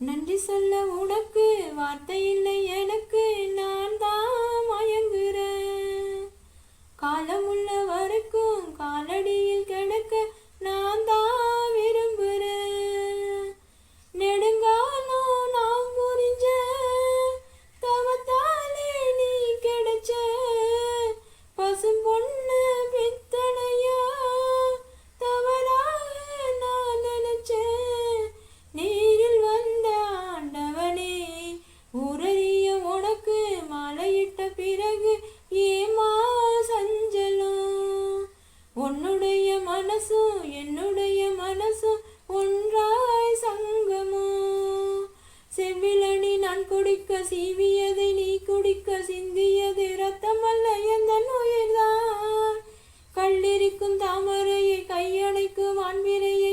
நன்றி சொல்ல உனக்கு வார்த்தை இல்லை எனக்கு. நான் தான் மயங்குறேன் சீவியதை நீ குடிக்க சிந்தியது ரத்தமல்ல எந்த நோயில்தான். கல்லிருக்கும் தாமரையை கையடைக்கும் அன்பிரையை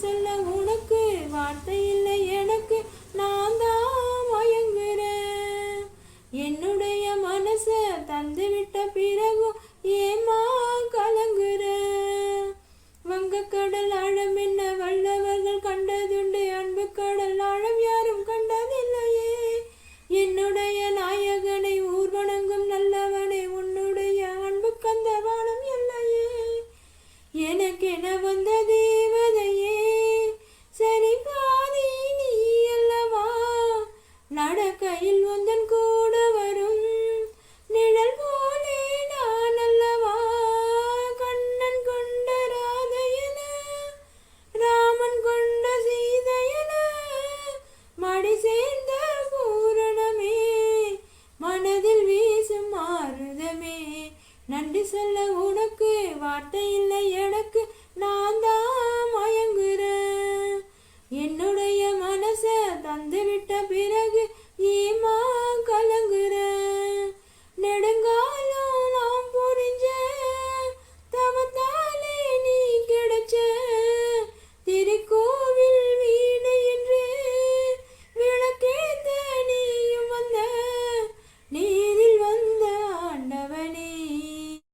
சொல்ல உனக்கு வார்த்தை அடி சேர்ந்த பூரணமே. மனதில் வீசும் மாறுதமே நன்றி சொல்ல உனக்கு வார்த்தை இல்லை எனக்கு நான் தான் மயங்குறேன். என்னுடைய மனசை தந்துவிட்ட பே